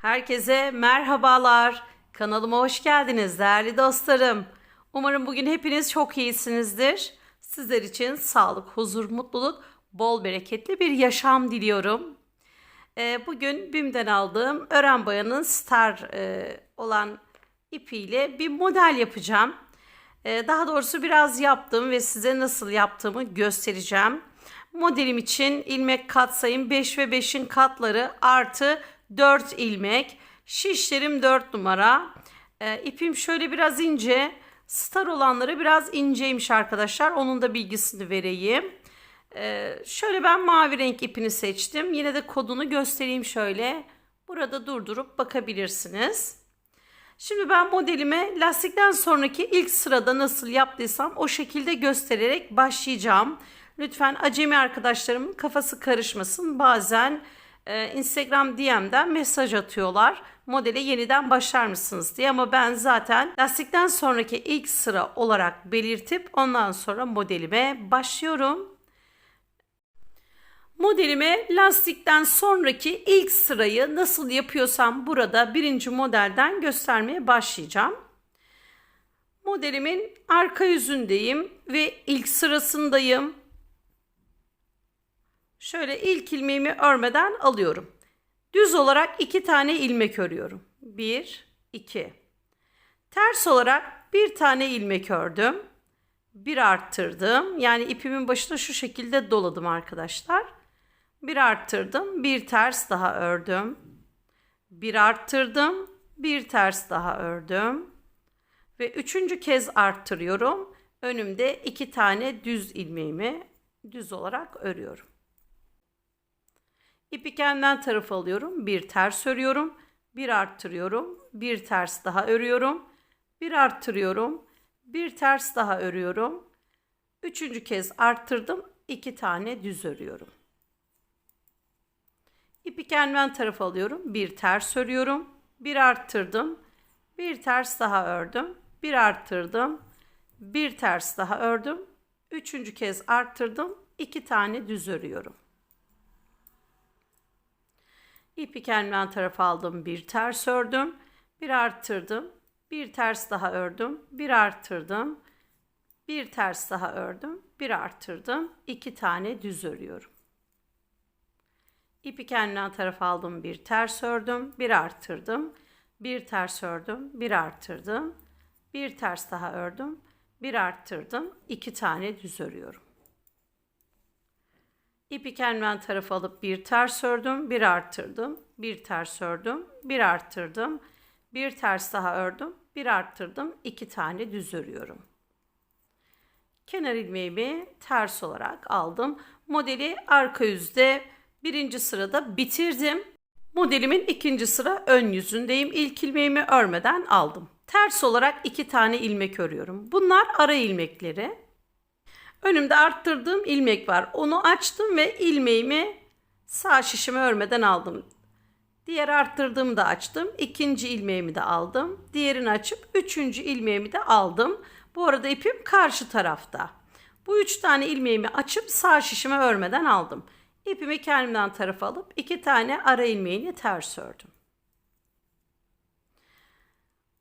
Herkese merhabalar. Kanalıma hoş geldiniz değerli dostlarım. Umarım bugün hepiniz çok iyisinizdir. Sizler için sağlık, huzur, mutluluk, bol bereketli bir yaşam diliyorum. Ee, bugün BİM'den aldığım Ören Bayan'ın star e, olan ipiyle bir model yapacağım. Ee, daha doğrusu biraz yaptım ve size nasıl yaptığımı göstereceğim. Modelim için ilmek katsayım 5 ve 5'in katları artı 4 ilmek. Şişlerim 4 numara. Ee, ipim şöyle biraz ince. Star olanları biraz inceymiş arkadaşlar. Onun da bilgisini vereyim. Ee, şöyle ben mavi renk ipini seçtim. Yine de kodunu göstereyim şöyle. Burada durdurup bakabilirsiniz. Şimdi ben modelime lastikten sonraki ilk sırada nasıl yaptıysam o şekilde göstererek başlayacağım. Lütfen acemi arkadaşlarımın kafası karışmasın. Bazen e, Instagram DM'den mesaj atıyorlar. Modele yeniden başlar mısınız diye ama ben zaten lastikten sonraki ilk sıra olarak belirtip ondan sonra modelime başlıyorum. Modelime lastikten sonraki ilk sırayı nasıl yapıyorsam burada birinci modelden göstermeye başlayacağım. Modelimin arka yüzündeyim ve ilk sırasındayım. Şöyle ilk ilmeğimi örmeden alıyorum. Düz olarak iki tane ilmek örüyorum. Bir, iki. Ters olarak bir tane ilmek ördüm. Bir arttırdım. Yani ipimin başına şu şekilde doladım arkadaşlar. Bir arttırdım, bir ters daha ördüm. Bir arttırdım, bir ters daha ördüm. Ve üçüncü kez arttırıyorum. Önümde iki tane düz ilmeğimi düz olarak örüyorum. İpi kendimden taraf alıyorum. Bir ters örüyorum. Bir arttırıyorum. Bir ters daha örüyorum. Bir arttırıyorum. Bir ters daha örüyorum. Üçüncü kez arttırdım. iki tane düz örüyorum. İpi kendimden taraf alıyorum. Bir ters örüyorum. Bir arttırdım. Bir ters daha ördüm. Bir arttırdım. Bir ters daha ördüm. Üçüncü kez arttırdım. iki tane düz örüyorum. İpi kendimden taraf aldım. Bir ters ördüm. Bir arttırdım. Bir ters daha ördüm. Bir arttırdım. Bir ters daha ördüm. Bir arttırdım. iki tane düz örüyorum. İpi kendimden taraf aldım. Bir ters ördüm. Bir arttırdım. Bir ters ördüm. Bir arttırdım. Bir ters daha ördüm. Bir arttırdım. iki tane düz örüyorum. İpi kendimden taraf alıp bir ters ördüm, bir arttırdım, bir ters ördüm, bir arttırdım, bir ters daha ördüm, bir arttırdım, iki tane düz örüyorum. Kenar ilmeğimi ters olarak aldım. Modeli arka yüzde birinci sırada bitirdim. Modelimin ikinci sıra ön yüzündeyim. İlk ilmeğimi örmeden aldım. Ters olarak iki tane ilmek örüyorum. Bunlar ara ilmekleri. Önümde arttırdığım ilmek var. Onu açtım ve ilmeğimi sağ şişimi örmeden aldım. Diğer arttırdığımı da açtım. İkinci ilmeğimi de aldım. Diğerini açıp üçüncü ilmeğimi de aldım. Bu arada ipim karşı tarafta. Bu üç tane ilmeğimi açıp sağ şişimi örmeden aldım. İpimi kendimden tarafa alıp iki tane ara ilmeğini ters ördüm.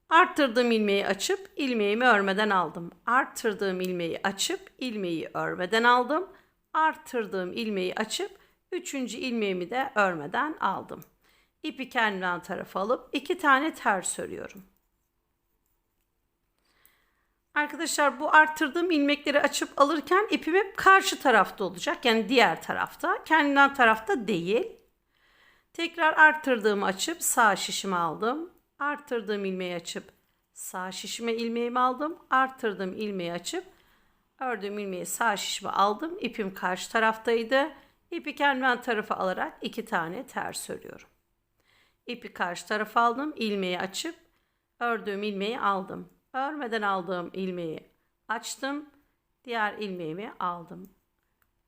Arttırdığım ilmeği açıp ilmeğimi örmeden aldım. Arttırdığım ilmeği açıp ilmeği örmeden aldım. Arttırdığım ilmeği açıp üçüncü ilmeğimi de örmeden aldım. İpi kendimden tarafa alıp iki tane ters örüyorum. Arkadaşlar bu arttırdığım ilmekleri açıp alırken ipim hep karşı tarafta olacak. Yani diğer tarafta. Kendimden tarafta değil. Tekrar arttırdığımı açıp sağ şişimi aldım. Arttırdığım ilmeği açıp sağ şişime ilmeğimi aldım. Arttırdığım ilmeği açıp ördüğüm ilmeği sağ şişime aldım. İpim karşı taraftaydı. İpi kendimden tarafa alarak iki tane ters örüyorum. İpi karşı tarafa aldım. ilmeği açıp ördüğüm ilmeği aldım. Örmeden aldığım ilmeği açtım. Diğer ilmeğimi aldım.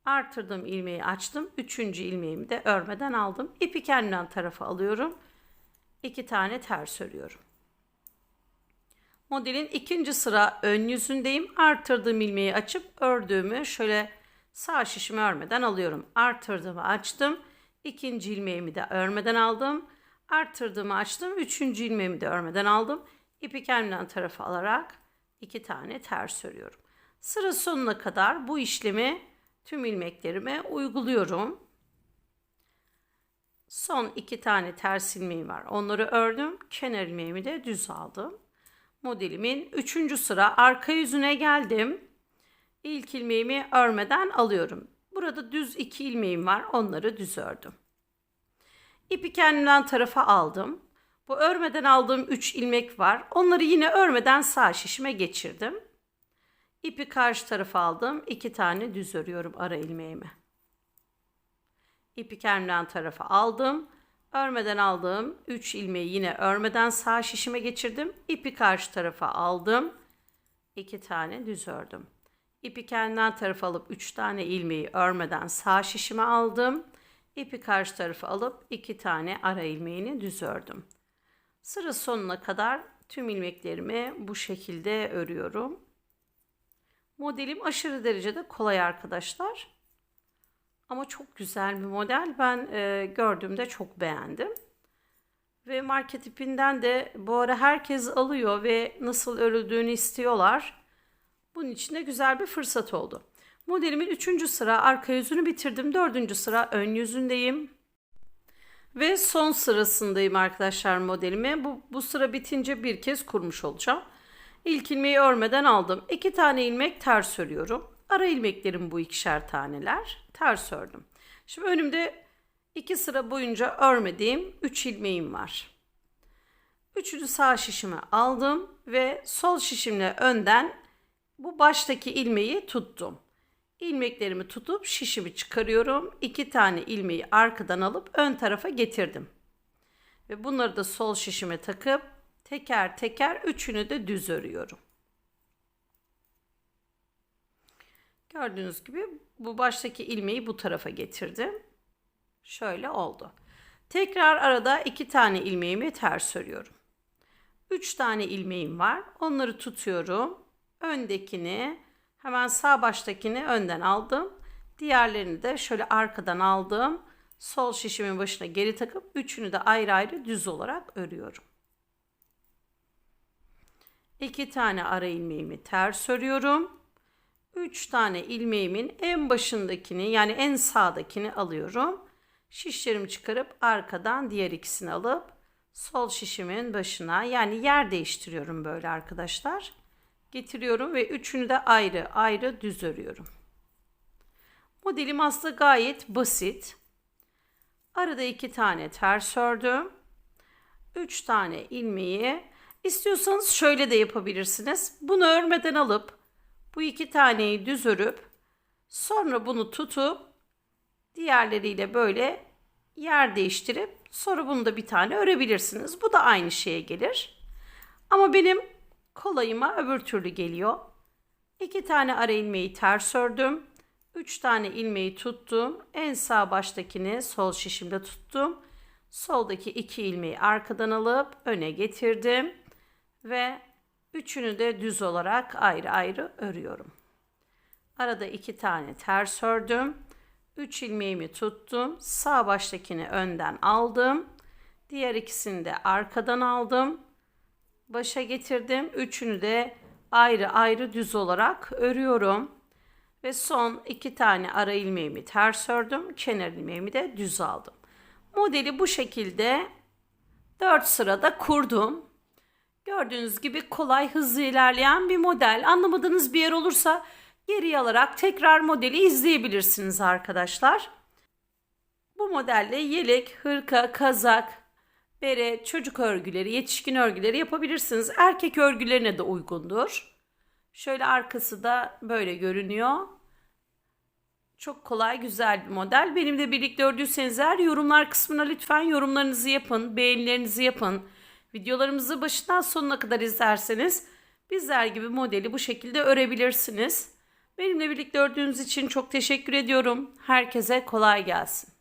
Artırdığım ilmeği açtım. Üçüncü ilmeğimi de örmeden aldım. İpi kendimden tarafa alıyorum. İki tane ters örüyorum. Modelin ikinci sıra ön yüzündeyim. Artırdığım ilmeği açıp ördüğümü şöyle sağ şişimi örmeden alıyorum. Artırdığımı açtım. İkinci ilmeğimi de örmeden aldım. Arttırdığımı açtım. Üçüncü ilmeğimi de örmeden aldım. İpi kendimden tarafa alarak iki tane ters örüyorum. Sıra sonuna kadar bu işlemi tüm ilmeklerime uyguluyorum. Son iki tane ters ilmeğim var. Onları ördüm. Kenar ilmeğimi de düz aldım. Modelimin üçüncü sıra arka yüzüne geldim. İlk ilmeğimi örmeden alıyorum. Burada düz iki ilmeğim var. Onları düz ördüm. İpi kendimden tarafa aldım. Bu örmeden aldığım 3 ilmek var. Onları yine örmeden sağ şişime geçirdim. İpi karşı tarafa aldım. 2 tane düz örüyorum ara ilmeğimi. İpi kendimden tarafa aldım. Örmeden aldığım 3 ilmeği yine örmeden sağ şişime geçirdim. İpi karşı tarafa aldım. 2 tane düz ördüm. İpi kendimden tarafa alıp 3 tane ilmeği örmeden sağ şişime aldım. İpi karşı tarafa alıp 2 tane ara ilmeğini düz ördüm. Sıra sonuna kadar tüm ilmeklerimi bu şekilde örüyorum. Modelim aşırı derecede kolay arkadaşlar. Ama çok güzel bir model. Ben e, gördüğümde çok beğendim. Ve market ipinden de bu ara herkes alıyor ve nasıl örüldüğünü istiyorlar. Bunun için de güzel bir fırsat oldu. Modelimin 3. sıra arka yüzünü bitirdim. 4. sıra ön yüzündeyim. Ve son sırasındayım arkadaşlar modelimi. Bu, bu sıra bitince bir kez kurmuş olacağım. İlk ilmeği örmeden aldım. 2 tane ilmek ters örüyorum. Ara ilmeklerim bu ikişer taneler. Ters ördüm. Şimdi önümde iki sıra boyunca örmediğim 3 ilmeğim var. Üçünü sağ şişime aldım ve sol şişimle önden bu baştaki ilmeği tuttum. İlmeklerimi tutup şişimi çıkarıyorum. İki tane ilmeği arkadan alıp ön tarafa getirdim. Ve bunları da sol şişime takıp teker teker üçünü de düz örüyorum. Gördüğünüz gibi bu baştaki ilmeği bu tarafa getirdim. Şöyle oldu. Tekrar arada iki tane ilmeğimi ters örüyorum. Üç tane ilmeğim var. Onları tutuyorum. Öndekini hemen sağ baştakini önden aldım. Diğerlerini de şöyle arkadan aldım. Sol şişimin başına geri takıp üçünü de ayrı ayrı düz olarak örüyorum. İki tane ara ilmeğimi ters örüyorum. 3 tane ilmeğimin en başındakini yani en sağdakini alıyorum. Şişlerimi çıkarıp arkadan diğer ikisini alıp sol şişimin başına yani yer değiştiriyorum böyle arkadaşlar. Getiriyorum ve üçünü de ayrı ayrı düz örüyorum. Modelim aslında gayet basit. Arada iki tane ters ördüm. Üç tane ilmeği istiyorsanız şöyle de yapabilirsiniz. Bunu örmeden alıp bu iki taneyi düz örüp sonra bunu tutup diğerleriyle böyle yer değiştirip sonra bunu da bir tane örebilirsiniz. Bu da aynı şeye gelir. Ama benim kolayıma öbür türlü geliyor. İki tane ara ilmeği ters ördüm. Üç tane ilmeği tuttum. En sağ baştakini sol şişimde tuttum. Soldaki iki ilmeği arkadan alıp öne getirdim. Ve Üçünü de düz olarak ayrı ayrı örüyorum. Arada iki tane ters ördüm. Üç ilmeğimi tuttum. Sağ baştakini önden aldım. Diğer ikisini de arkadan aldım. Başa getirdim. Üçünü de ayrı ayrı düz olarak örüyorum. Ve son iki tane ara ilmeğimi ters ördüm. Kenar ilmeğimi de düz aldım. Modeli bu şekilde 4 sırada kurdum. Gördüğünüz gibi kolay hızlı ilerleyen bir model. Anlamadığınız bir yer olursa geri alarak tekrar modeli izleyebilirsiniz arkadaşlar. Bu modelle yelek, hırka, kazak, bere, çocuk örgüleri, yetişkin örgüleri yapabilirsiniz. Erkek örgülerine de uygundur. Şöyle arkası da böyle görünüyor. Çok kolay, güzel bir model. Benimle birlikte ördüyseniz eğer yorumlar kısmına lütfen yorumlarınızı yapın, beğenilerinizi yapın. Videolarımızı başından sonuna kadar izlerseniz bizler gibi modeli bu şekilde örebilirsiniz. Benimle birlikte ördüğünüz için çok teşekkür ediyorum. Herkese kolay gelsin.